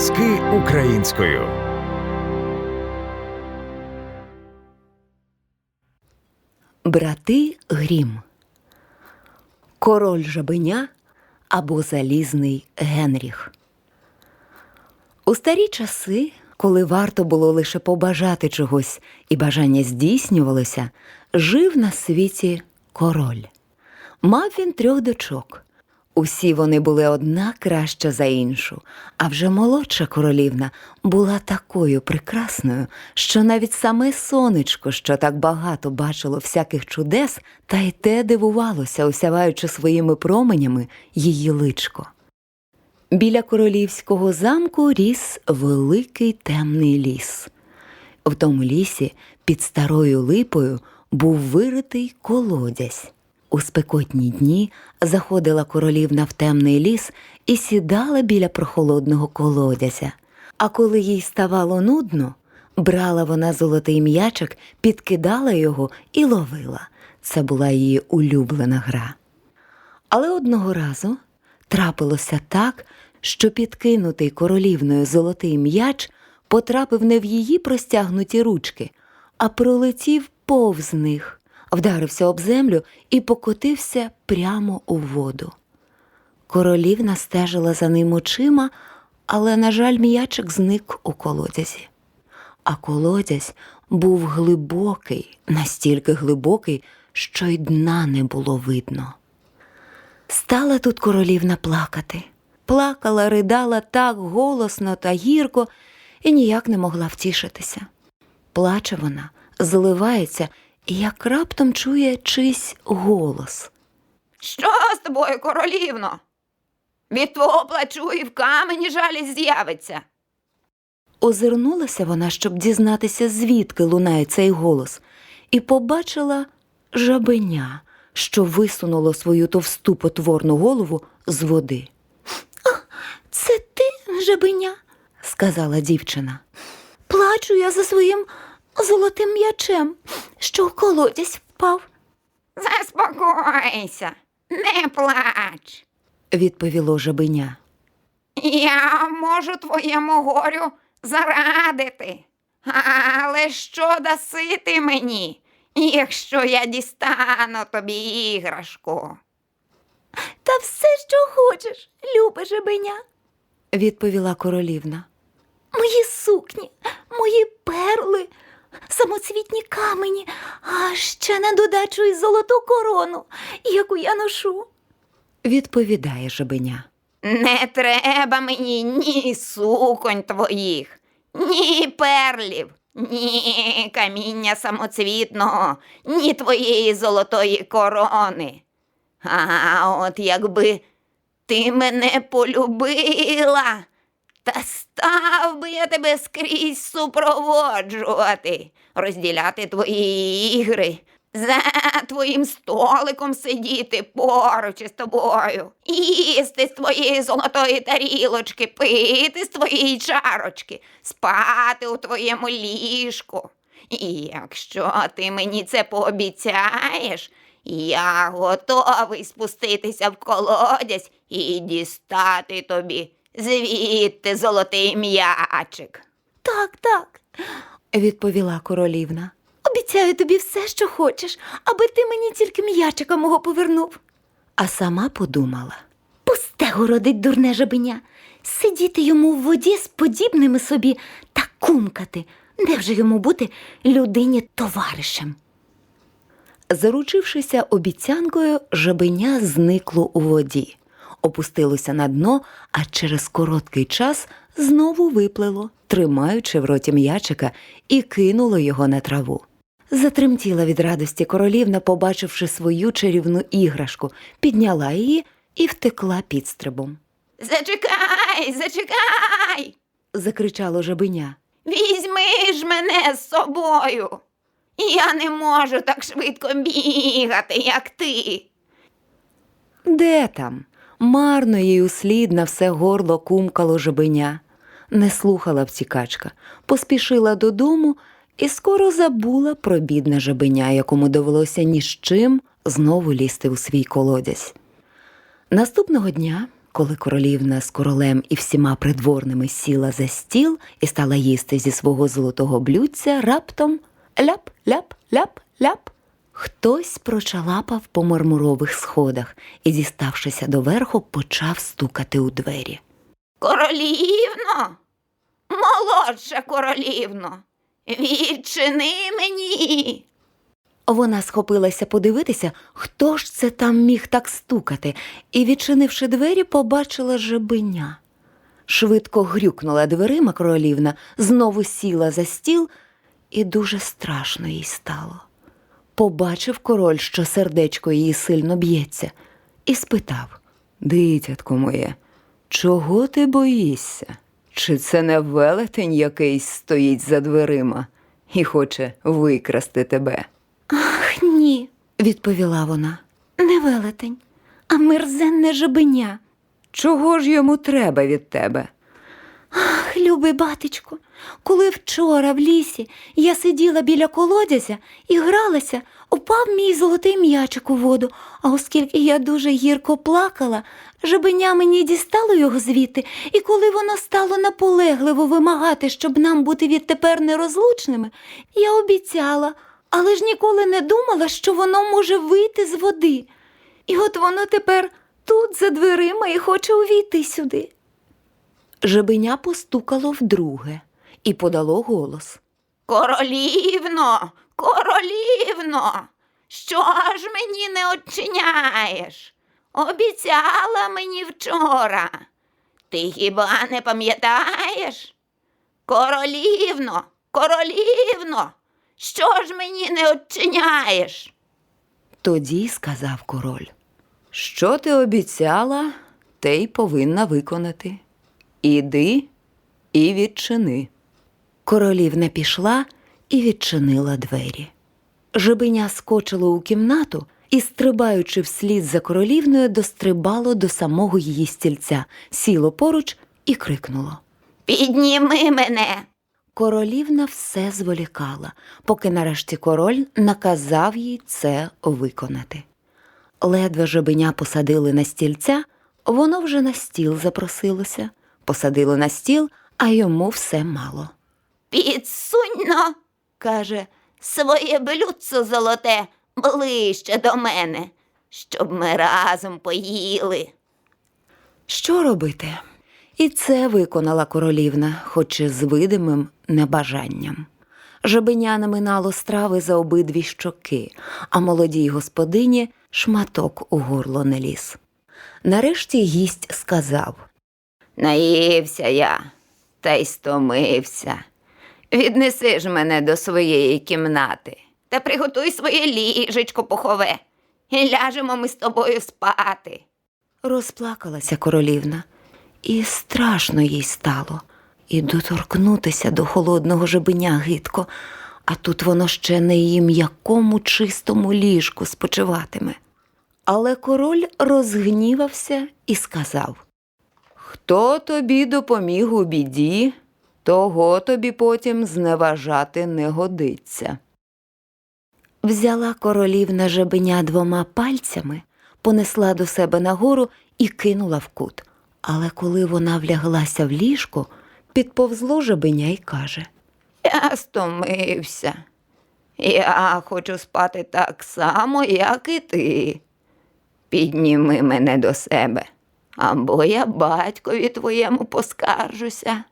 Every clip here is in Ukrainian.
Аудіоказки українською. Брати Грім Король жабеня або Залізний Генріх. У старі часи, коли варто було лише побажати чогось і бажання здійснювалося, жив на світі король. Мав він трьох дочок. Усі вони були одна краща за іншу, а вже молодша королівна була такою прекрасною, що навіть саме сонечко, що так багато бачило всяких чудес, та й те дивувалося, осяваючи своїми променями її личко. Біля королівського замку ріс великий темний ліс. В тому лісі під старою липою був виритий колодязь. У спекотні дні заходила королівна в темний ліс і сідала біля прохолодного колодязя. А коли їй ставало нудно, брала вона золотий м'ячик, підкидала його і ловила. Це була її улюблена гра. Але одного разу трапилося так, що підкинутий королівною золотий м'яч потрапив не в її простягнуті ручки, а пролетів повз них, вдарився об землю і покотився прямо у воду. Королівна стежила за ним очима, але, на жаль, м'ячик зник у колодязі. А колодязь був глибокий, настільки глибокий, що й дна не було видно. Стала тут королівна плакати. Плакала, ридала так голосно та гірко і ніяк не могла втішитися. Плаче вона, зливається як раптом чує чийсь голос. Що з тобою, королівно? Від твого плачу і в камені жалість з'явиться. Озирнулася вона, щоб дізнатися, звідки лунає цей голос, і побачила жабеня, що висунуло свою товсту потворну голову з води. Це ти, жабеня? сказала дівчина. Плачу я за своїм золотим м'ячем, що в колодязь впав, Заспокойся, не плач. відповіло жабеня. Я можу твоєму горю зарадити. Але що даси ти мені, якщо я дістану тобі іграшку? Та все, що хочеш, любе жебеня, відповіла королівна. Мої сукні, мої перли, самоцвітні камені, а ще на додачу й золоту корону, яку я ношу. Відповідає жебеня. Не треба мені ні суконь твоїх, ні перлів, ні каміння самоцвітного, ні твоєї золотої корони. А от якби ти мене полюбила, та став би я тебе скрізь супроводжувати, розділяти твої ігри, за твоїм столиком сидіти поруч із тобою, їсти з твоєї золотої тарілочки, пити з твоєї чарочки, спати у твоєму ліжку. І якщо ти мені це пообіцяєш, я готовий спуститися в колодязь і дістати тобі звідти золотий м'ячик. Так, так, відповіла королівна. Обіцяю тобі все, що хочеш, аби ти мені тільки м'ячика мого повернув. А сама подумала пусте городить дурне жабеня, сидіти йому в воді з подібними собі та кумкати. Де вже йому бути людині товаришем? Заручившися обіцянкою, жабеня зникло у воді, опустилося на дно, а через короткий час знову виплило, тримаючи в роті м'ячика, і кинуло його на траву. Затремтіла від радості королівна, побачивши свою чарівну іграшку, підняла її і втекла підстрибом. Зачекай, зачекай. Закричало жабеня. Візьми ж мене з собою. Я не можу так швидко бігати, як ти. Де там? Марно їй услід на все горло кумкало жабеня. Не слухала втікачка, поспішила додому і скоро забула про бідне жабеня, якому довелося ні з чим знову лізти у свій колодязь. Наступного дня коли королівна з королем і всіма придворними сіла за стіл і стала їсти зі свого золотого блюдця, раптом ляп, ляп, ляп, ляп. Хтось прочалапав по мармурових сходах і, діставшися до верху, почав стукати у двері. Королівно, молодша королівно, відчини мені. Вона схопилася подивитися, хто ж це там міг так стукати, і, відчинивши двері, побачила жебеня. Швидко грюкнула дверима королівна, знову сіла за стіл, і дуже страшно їй стало. Побачив король, що сердечко її сильно б'ється, і спитав Дитятко моє, чого ти боїшся? Чи це не велетень якийсь стоїть за дверима і хоче викрасти тебе? Ах, ні, відповіла вона. не велетень, а мерзенне жабеня. Чого ж йому треба від тебе? Любий батечку, коли вчора в лісі я сиділа біля колодязя і гралася, упав мій золотий м'ячик у воду, а оскільки я дуже гірко плакала, жабеня мені дістало його звідти, і коли воно стало наполегливо вимагати, щоб нам бути відтепер нерозлучними, я обіцяла, але ж ніколи не думала, що воно може вийти з води. І от воно тепер тут за дверима і хоче увійти сюди. Жебеня постукало вдруге і подало голос. Королівно, королівно, що ж мені не очиняєш? Обіцяла мені вчора. Ти хіба не пам'ятаєш? Королівно, королівно, що ж мені не очиняєш? Тоді сказав король. Що ти обіцяла, те й повинна виконати. Іди і відчини. Королівна пішла і відчинила двері. Жебеня скочило у кімнату і, стрибаючи вслід за королівною, дострибало до самого її стільця, сіло поруч і крикнуло. Підніми мене. Королівна все зволікала, поки нарешті король наказав їй це виконати. Ледве жебеня посадили на стільця, воно вже на стіл запросилося. Посадили на стіл, а йому все мало. Підсуньно, каже, своє блюдце золоте ближче до мене, щоб ми разом поїли. Що робити? І це виконала королівна, хоч і з видимим небажанням. Жабеня наминало страви за обидві щоки, а молодій господині шматок у горло не ліз. Нарешті гість сказав Наївся я, та й стомився. Віднеси ж мене до своєї кімнати та приготуй своє ліжечко пухове, і ляжемо ми з тобою спати. Розплакалася королівна, і страшно їй стало, і доторкнутися до холодного жебеня гидко, а тут воно ще не її м'якому чистому ліжку спочиватиме. Але король розгнівався і сказав Хто тобі допоміг у біді, того тобі потім зневажати не годиться. Взяла королівна жебеня двома пальцями, понесла до себе нагору і кинула в кут. Але коли вона вляглася в ліжко, підповзло жебеня й каже Я стомився. Я хочу спати так само, як і ти. Підніми мене до себе, або я батькові твоєму поскаржуся.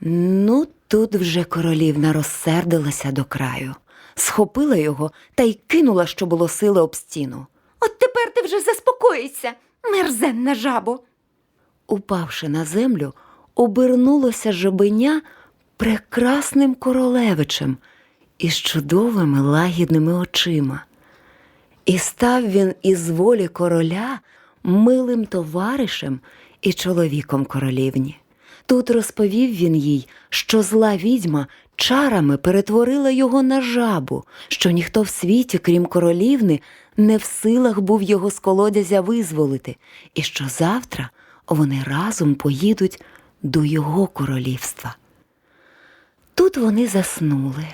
Ну, тут вже королівна розсердилася до краю, схопила його та й кинула, що було сили об стіну. От тепер ти вже заспокоїшся, мерзенна жабо. Упавши на землю, обернулося жабеня прекрасним королевичем із чудовими лагідними очима. І став він із волі короля милим товаришем і чоловіком королівні. Тут розповів він їй, що зла відьма чарами перетворила його на жабу, що ніхто в світі, крім королівни, не в силах був його з колодязя визволити, і що завтра вони разом поїдуть до його королівства. Тут вони заснули,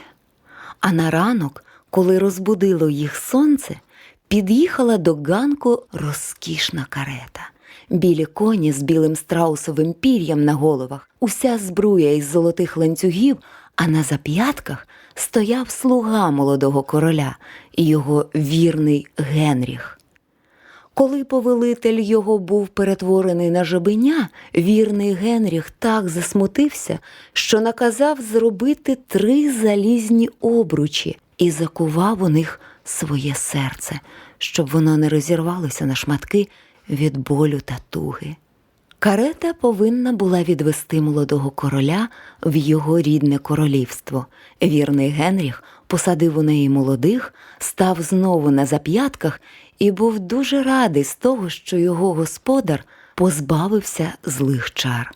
а на ранок, коли розбудило їх сонце, під'їхала до ганку розкішна карета. білі коні з білим страусовим пір'ям на головах, уся збруя із золотих ланцюгів, а на зап'ятках стояв слуга молодого короля і його вірний Генріх. Коли повелитель його був перетворений на жабеня, вірний Генріх так засмутився, що наказав зробити три залізні обручі і закував у них своє серце, щоб воно не розірвалося на шматки від болю та туги. Карета повинна була відвести молодого короля в його рідне королівство. Вірний Генріх посадив у неї молодих, став знову на зап'ятках і був дуже радий з того, що його господар позбавився злих чар.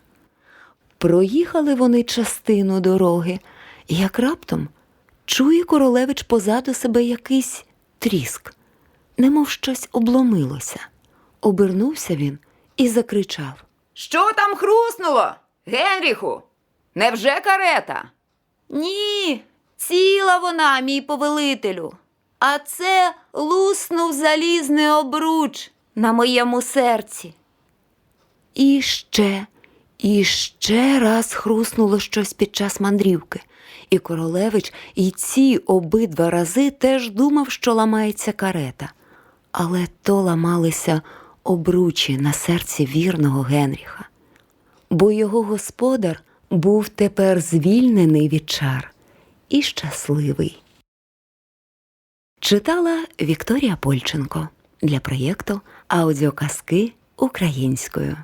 Проїхали вони частину дороги, як раптом чує королевич позаду себе якийсь тріск, немов щось обломилося. Обернувся він і закричав. Що там хруснуло? Генріху? Невже карета? Ні, ціла вона, мій повелителю. А це луснув залізний обруч на моєму серці. І ще, і ще раз хруснуло щось під час мандрівки. І королевич і ці обидва рази теж думав, що ламається карета. Але то ламалися обручі на серці вірного Генріха. Бо його господар був тепер звільнений від чар і щасливий. Читала Вікторія Польченко для проєкту Аудіоказки українською.